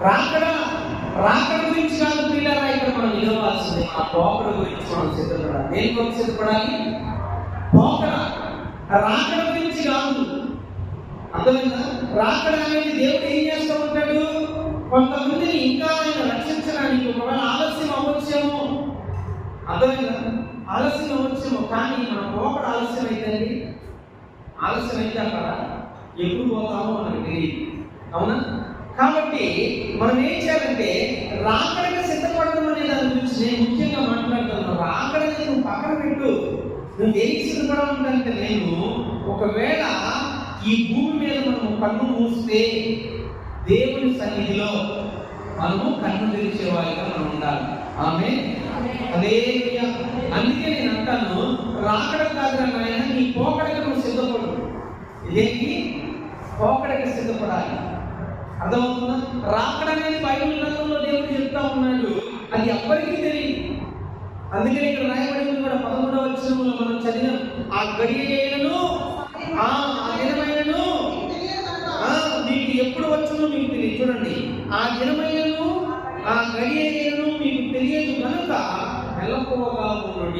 రాకడ రాకడ గురించి కాదు పిల్లరా ఇక్కడ మనం నిలవాల్సింది. ఆ పోకడ గురించి మనం సిద్ధపడాలి. దేని గురించి సిద్ధపడాలి? పోకడ రాకడ గురించి కాదు. అర్థమైందా? రాకడ అనేది దేవుడు ఏం చేస్తూ ఉంటాడు? కొంతమందిని ఇంకా ఆయన రక్షించడానికి ఒకవేళ ఆలస్యం అవ్వచ్చేమో. అర్థమైందా? ఆలస్యం అవ్వచ్చేమో. కానీ మన పోకడ ఆలస్యం అయితేండి ఆలస్యం అయితే అక్కడ ఎప్పుడు పోతామో మనకి తెలియదు. అవునా? కాబట్టి మనం ఏం చేయాలంటే రాకడగా సిద్ధపడడం అనే దాని గురించి నేను ముఖ్యంగా మాట్లాడుతున్నాను రాకడని నువ్వు పక్కన పెట్టు. నువ్వు దేనికి సిద్ధపడాలంటే నేను ఒకవేళ ఈ భూమి మీద మనము కన్ను మూస్తే దేవుని సన్నిధిలో మనము కన్ను తెరిచే వారిగా మనం ఉండాలి. ఆమె అదే అందుకే నేను అంటాను రాకడ కాదు నాయన నీ పోకడకి నువ్వు సిద్ధపడు. ఇదేంటి? పోకడకి సిద్ధపడాలి. అర్థమవుతుందా? రాకడ బైబిల్ గ్రంథంలో దేవుడు చెప్తా ఉన్నాడు. అది ఎవ్వరికీ తెలియదు. అందుకని ఇక్కడ రాయబడింది కూడా పదమూడవ వచనంలో మనం చదివిన ఆ గడియలను ఆ ఆ దినమైనను మీకు ఎప్పుడు వచ్చునో మీకు తెలియదు. చూడండి ఆ దినమైనను ఆ గడియలను మీకు తెలియదు కనుక వెళ్ళకపోగా ఉండండి